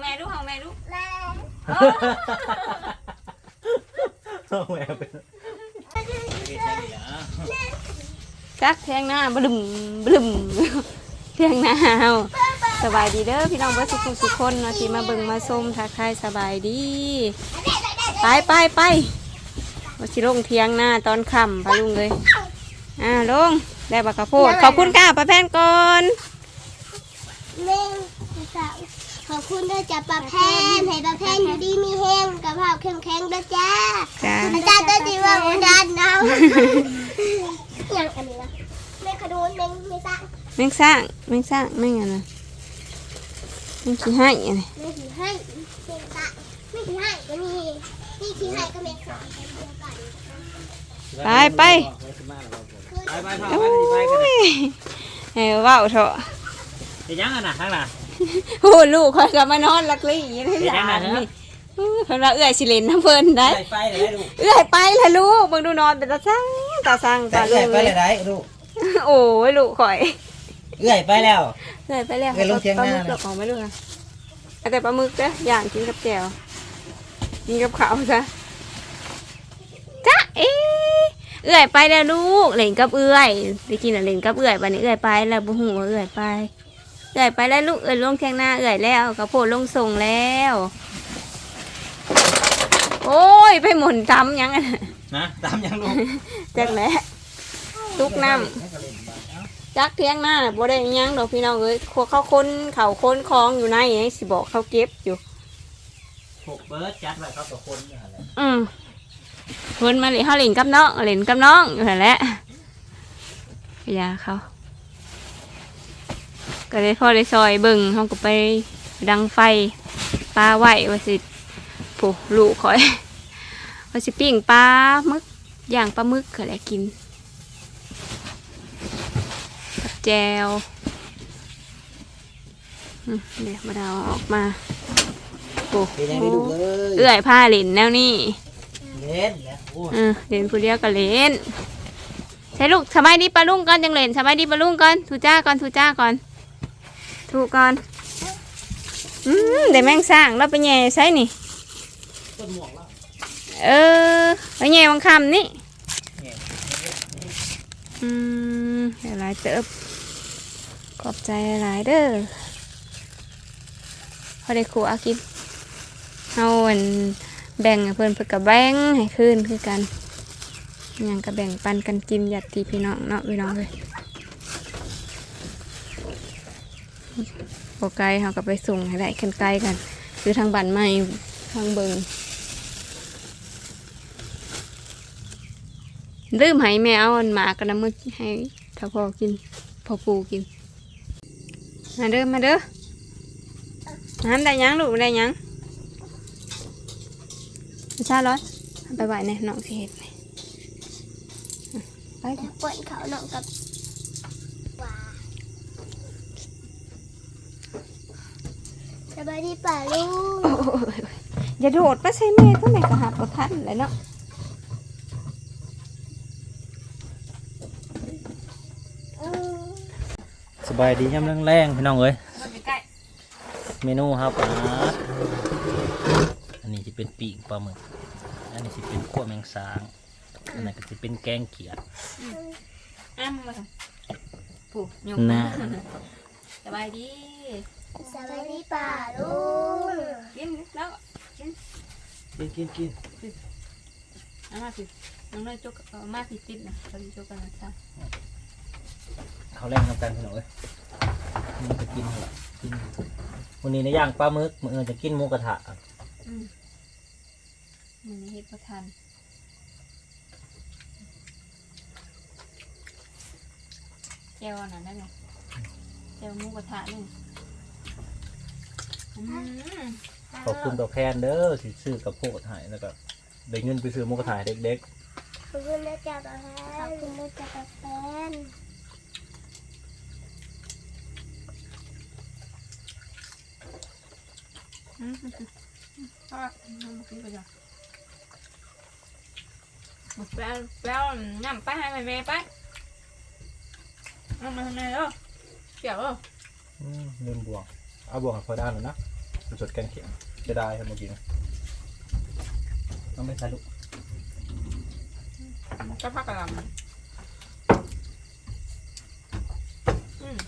แม่ลูกเฮาแม่ลูกแม่เอาแม่ไปจักเทียงหน้าบลึมบลึมเทียงหน้าเฮาสบายดีเด้อพี่น้องเบ่สุขสุขคนเนาะที่มาเบิ่งมาชมทักทายสบายดีไปไปไปว่าสิลงเทียงหน้าตอนค่ำพะลุงเลยอ่าลงได้บักกะโพดขอบคุณก้าป้าแพนก่อนแม่ข อบคุณด้วยจ้าปลาแพนให้ปลาแพนอยู่ดีมีแห้งกับข้าวเข้มแข็งด้วยจ้าจ้าอาจารย์ตัวดีว่าอุดานเนาอย่างอันนี้นะแม่ขนุนแม่ไม่ตั้งแม่งสร้างแม่งสร้างแม่งอะไรแม่งขี้ให้อะไรแม่ถือให้แม่ตั้งไม่ถือให้ก็มีนี่ถือให้ก็แม่ขายเดียวกันไปไปไปไปพาโอ้ไปไปกันยเฮ้ยว้าวเถอะไปยังอะนะข้างหน้า โอ้ลูกคอยกลับมานอนลักลี่อย่างนี้ได้เดี๋ยวยานะนเนอะนี่อื้อเพิ่นว่าเอื้อยสิเล่นน้ำเพิ่นได้ไปไปเลยลูกเอื้อยไปละลูกเบิ่งดูนอนเป็นตาสั่งตาสั่งตาเอื้เลื่ออยยไปเลยได้ลูกโอ้ยลูกข่อยเอื้อยไปแล้ว เอื้อยไปแล้วเอื้อยลงเถียงปลาหหน้ามึกหลอกของไม่รู้นะเอาแต่ปลาหมึกเด้อย่างกินกับแจ่วกินกับข้าวซะจ้าเอ๊ะเอื้อยไปแล้วลูกเล่นกับเอื้อยไปกินอะเล่นกับเอื้อยบัดนี้เอื้อยไปแล้วบ่ฮู้ว่าเอื้อยไป เอื่อยไปแล้วลูกเอื่อยลงเทียงหน้าเอื่อยแล้วกระโพดลงส่งแล้ว โอ้ยไปหมุนทำยังอะนะตามยังลูกจักแหล้วตุกน้ำจักเทียงหน้าน่ะบ่ได้หยังดอกพี่น้องเอ้ยครัวเขาค้นเขาค้นคลองอยู่ในยังสิบอกเขาเก็บอยู่หกเบิร์ดจัดไว้เขากับคนนี่แหละอืมเพิ่นมาเล่นเฮาเล่นกับน้องเล่นกับน้องอยู่นั่นแหละพยาเขา ก็ได้พอได้ซอยเบิ่งเฮาก็ไปดังไฟปลาไหวว่าสิผู้ลูกคอยว่าสิปิ้งปลาหมึกย่างปลาหมึกก็แหละกินกับแจวอืมเดี๋ยวมาดาวออกมาโอ้เป็นยังไงลูกเอ้ยเอื้อยผ้าเล่นแนวนี้เล่นแล้วโอ้ยเออเล่นผู้เดียวก็เล่นใช่ลูกสบายดีปลาลุงก่อนจังเล่นสบายดีปลาลุงก่อนทูจ้าก่อนทูจ้าก่อน ทูก่อนอืมเดี๋ยวแม่งสร้างแล้วไปแย่ใช่นี่เออไปแย่บางคำนี่อืมเดี๋ยวหลายเติบขอบใจหลายเด้อพอได้ครูอากินเฮาอันแบ่งให้เพิ่นเพิ่นก็แบ่งให้คืนคือกันหยังก็แบ่งปันกันกินญาติพี่น้องเนาะพี่น้องเลย บ่ไกลเฮาก็ไปส่งให้ได้คันไกลกัน คือทางบ้านใหม่ทางเบิงลืมให้แม่เอาอันหมากระน้ำมึกให้ถ้าพอกินพ่อปูกิน มาเด้อมาเด้อน้ำได้ยังลูกได้ยังไม่ใช่ร้อยไปไหวเนี่ยน้องสิเห็ดไปไปเปวดเขาหนองกับ บายดีป่าลูกโอ้ยอย่าโดดไปใส่แม่ก็แม่ก็หาประทันเลยเนาะอืมสบายดีย่ำแรงๆพี่น้องเอ้ยใกล้เมนูครับอ่าอันนี้จะเป็นปีกปลาหมึก อันนี้จะเป็นขั้วแมงสาง อันนั้นก็จะเป็นแกงเขียดอ้ามมาปู่ยกน่าสบายดี สบายดีป่าลูกกินแล้วกินกินกินเอามาสิน้องเลยจกเอามาสิติดนะเราจะจกกันนะจ๊ะเขาแรงทำกันพี่น้องเอ้ยมันจะกินเหรอกินวันนี้ในย่างปลาหมึกมื้ออื่นจะกินหมูกระทะอืมมันนี้เฮ็ดประทานเจลอันนั้นได้ไหมเจลหมูกระทะนี่อืม ขอบคุณตัวแคนเด้อสิซื้อกับโพดใหายแล้วก็ได้เงินไปซื้อหมูกระทะให้เด็กขอบคุณนะจ๊ะป่าแพนขอบคุณนะจ๊ะป่าแพนอืมก็น้ำกินไปจ้ะแปลแปลน้ำไปให้แม่แม่ไปน้ำมาทำไมเออเกี่ยวเออๆอืมลืมบวงเอาบวงให้พอด้านแล้วนะ สดแกงเขียงจะได้ครับเมื่อกี้นะต้องไม่ใส่ลูกก็พักกระหลำอืม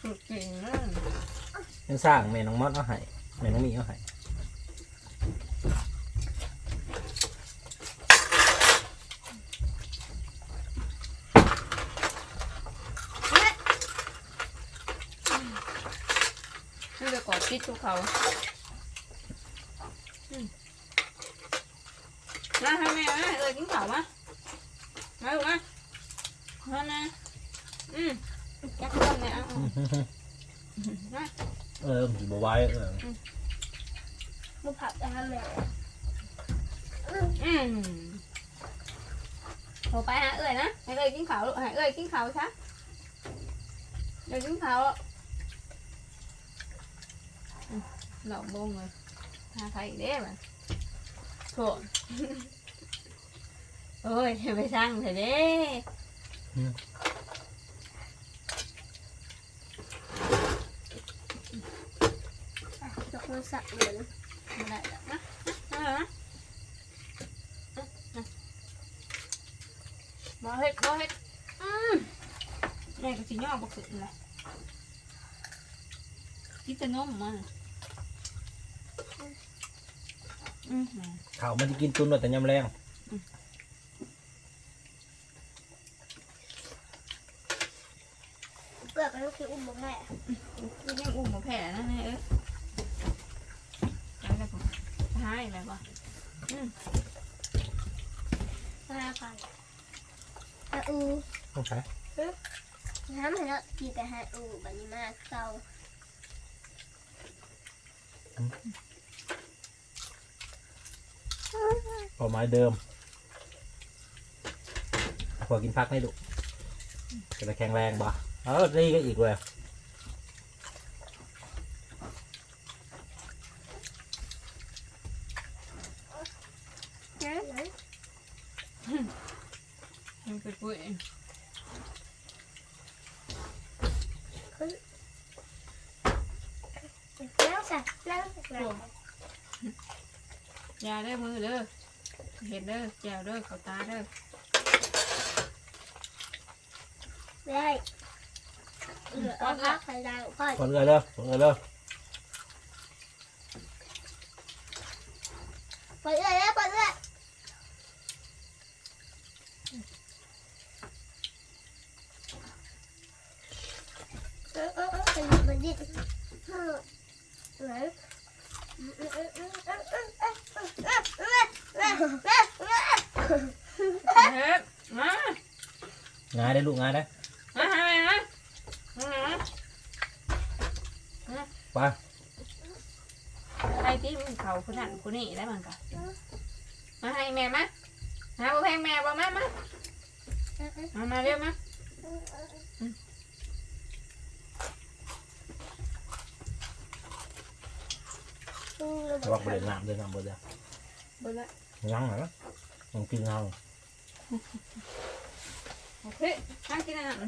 สุดจริงนะยังสร้างแม่น้องมอดเอาให้แม่น้องมีเอาให้ นี่จะกอดคิดทุกเขาอืมมาให้แม่มาเออกินข้าวมามาลูกมามานะอืมยักษ์เริ่มเนี่ยเอาเอามาเออมันสิบไหว้เออลูกผักจะทำแบบอืมโทรไปหาเอ้ยนะให้เอ้ยกินข้าวลูกให้เอ้ยกินข้าวซะเดี๋ยวกินข้าวอืม หลอกบงเลยหาใครอีกเด้มันโถโอ้ยไปสร้างเถอะเด้ยกมือสักเหมือนไม่ได้แล้วนะนะนะนะนะมาเฮ็ดมาเฮ็ดอืมแม่ก็สิย่อบ่ขึ้นเลยกินแต่นมมันอืมแม่ ข้าวมันจะกินตุนไว้แต่ยำแรงเปลือกมันคืออุ้มบุแม่กินยังอุ้มบ่แพ้นะเนี่ยเอ้ยอะไรบ่หายอะไรบ่ห้าพันฮาอูต้องใช้น้ำมันก็กินแต่ฮาอูแบบนี้มากเศร้า พอไม้เดิมพอกินพักให้ลูกจะแข็งแรงบ่เออนี่ก็อีกเลยนะมันเป็นปุ๋ยนั่งสักนั่งสักนั่ง ยาเด้อมือเด้อเห็ดเด้อแจวเด้อเขาตาเด้อได้เหลือเอาพักไปได้พ่อคนเลยเด้อคนเลยเด้อเปิดเลยเปิดเลยเออเออเออเป็นมันดิไหน เฮ็ดมา ง่ายได้ ลูกง่ายได้มาหาแม่มามาไปไอ้ที่มันเขาคนนั้นคนนี้ได้มั้งกะมาให้แม่มาหาบ่แพงแม่บ่มามามามาเร็วมาระวังเบรน้ำด้วยน้ำเบรเด้อเบิ่งละยังเหรอมันกินเอา โอเคนั่งกินอาหาร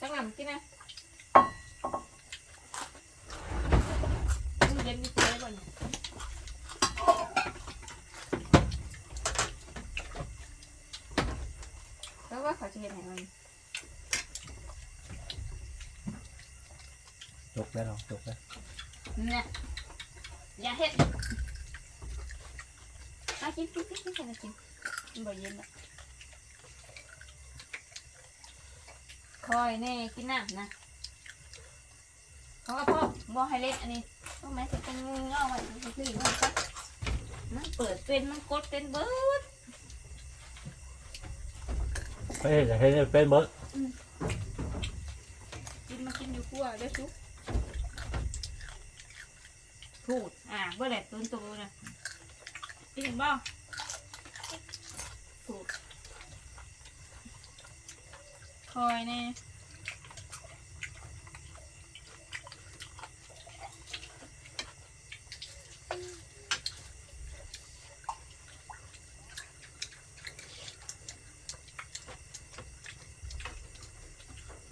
จังหวะกินนะเย็นมีเกลือบ่เนี่ยแล้วว่าเขาจะเห็นไหนมันจกได้หรอจกได้เนี่ยอย่าเห็ดเอากินกินกินกินกินกินมันบ่เย็นละ คอยแน่กินน้ำนะเพราะว่าพ่อบ่ให้เล่นอันนี้ต้องแม้จะเป็นเงาไว้มันคือมันก็มันเปิดเป็นมันกดเป็นเบิร์ดเฮ้ยจะให้เป็นเบิร์ดกินมากินอยู่ขั้วได้ชุกพูดอ่าเบอร์แหลตัวตัวนะกินเห็นบ่พูดค อยแน่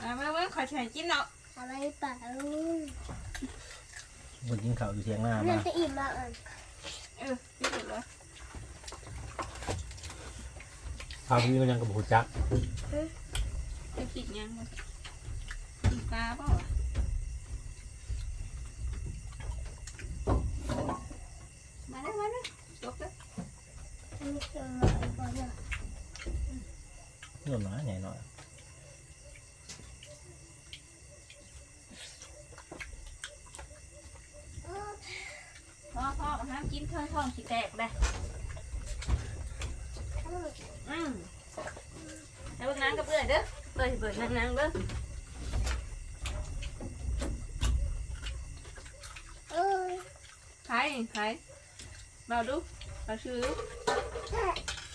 อ่าเมื่อเมื่อขอใช้กินเนาะอะไรเปล่าคนกินข้าวอยู่เทียงหน้านั่มานจะอิ่มมากอะเออที่สุดเลยพาพี่มันยังกับหูจัก จะกินยังบ่กินปลาเปล่าอะมาเด้อมาเด้อจบเด้ออันนี้คืออะไรก่อนเนี่ยเงินน้อยใหญ่หน่อยพ่อพ่อห้ามกินเพื่อนท้องสิแตกได้อืมแล้วเบิ่งนางกับเบื่อเด้อ เบื่อสิเบื่อนางนางๆเด้อใครใครเราดูเราชื่อ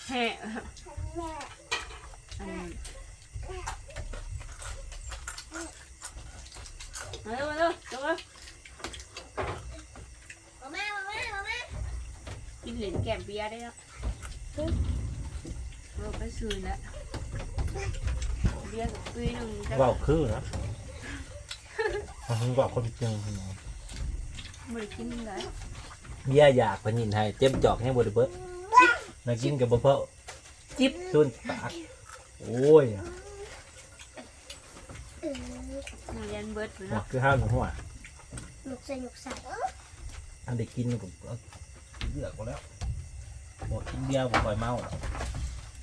แห่แม่อันนี้มาเร็วมาเร็วจบแล้วมาแม่มาแม่มาแม่กินเหรียญแก้มเบียร์ได้แล้วเราไปซื้อแล้ว เบียร์กับปีหนึ่งจะเว่าคือนะมันบอกคนจริงพี่น้องบริกินได้เบี้ยอยากพนินให้เจ็บจอกให้บไดเบิดมากินกับบ่เพิ่มจิบซุนปากโอ้ยเออหนูยันเบิร์ดอยู่หัวเนาะคือห้าวหนูหัวหนุกใส่หนุกใส่อันได้กินผมก็เลือกก็แล้วบอกกินเบียร์บ่ค่อยเมาหรอก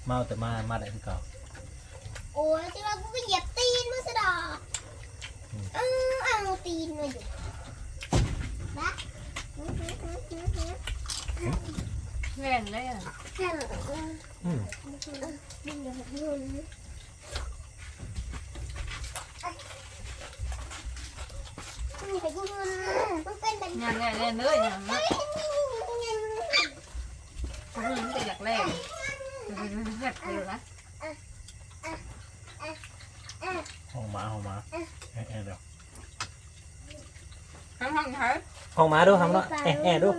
เมาแต่มามาได้คือเก่า โอ้ยที่ว่ากูก็เหยียบตีนมาสะดอกเออเอาตีนมาอยู่นะอืมอืมอืมอืมอืมแม่นเลยอะแค่นั้นเอออืมนี่เดี๋ยวนู่นนี่ไปกูนู่นมันเป็นแบบงานแน่แน่เลยเนี่ยมันมันจะอยากแรกแรกเลยนะ ห้องหมาห้องหมาแอะแอะเดี๋ยวห้องห้องเฮ้ยห้องหมาดูทำเนาะแอะแอะดู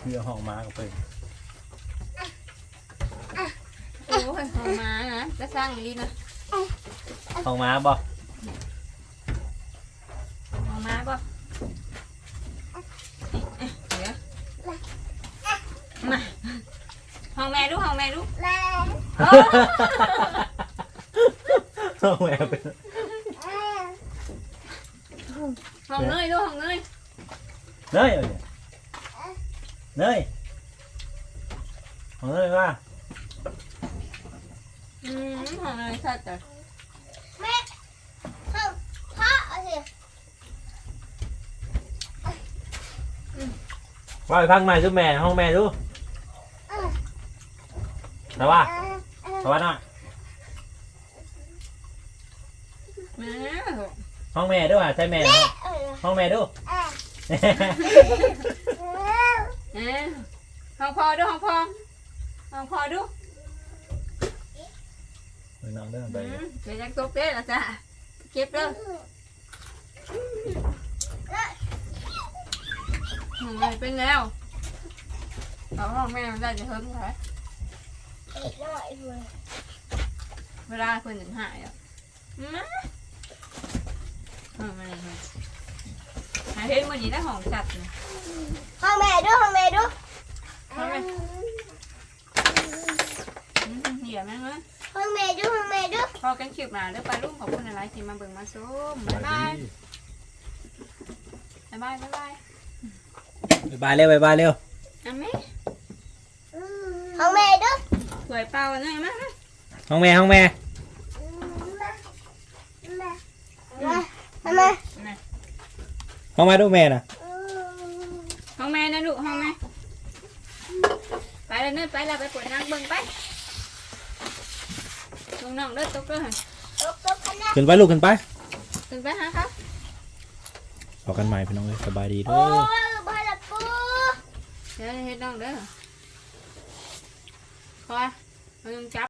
คือห้องหมาก็เป็นโอ้ยห้องมานะจะสร้างดีนะห้องหมาบ่ห้องม องแม่ดูห้องแม่ดูแม่ห้องแม่เป็นห้องเนยดูห้องเนยเนยเอาเนี่ยเนยห้องเนยว่าอืมห้องเนยสัตว์จ้ะแม่เข้าพ่อเอาสิว่าไปพังใหม่ดูแม่ห้องแม่ดู แต่ว่าแต่ว่าหน่อยแม่ห้องแม่ดูอะใช่แม่เหรอห้องแม่ดู เอ๊ะห้องพอดูห้องพอห้องพอดูน้องเดินไปอืมเดี๋ยวจะตกเด้อละจ้ะเก็บเด้อห้องเนยเป็นแล้วเอาห้องแม่ได้จะเฮิร์มใช่ เวลาเพื่อนถึงหายอะมาเออมาเลยมาหาเห็นวันนี้ได้ของจัดเลยห้องแม่ดูห้องแม่ดูอืมเหี้ยแม่งเลยห้องแม่ดูห้องแม่ดูพอกันคลิปหนาเด้อปลาลุงขอบคุณอะไรที่มาเบิ่งมาชมบ๊ายบายบ๊ายบายบ๊ายบายบายบายเร็วบายบายเร็วอะแม่ห้องแม่ดูส วยเปล่าหน่อยมั้ยห้องแม่ห้องแม่แม่แม่ห้องแม่ดูแม่น่ะห้องแม่นะลูกห้องแม่ไปแล้วเนื้อไปแล้วไปปวดนางเบิ่งไปลงน้องเด้อตกเด้อตบตบกันนะขึ้นไปลูกขึ้นไปขึ้นไปหาครับพอกันใหม่พี่น้องเลยสบายดีเด้โอ้อยบ้าละปูเดี๋ยวเฮ็ดน้องเด้อคอย เอาลงจับ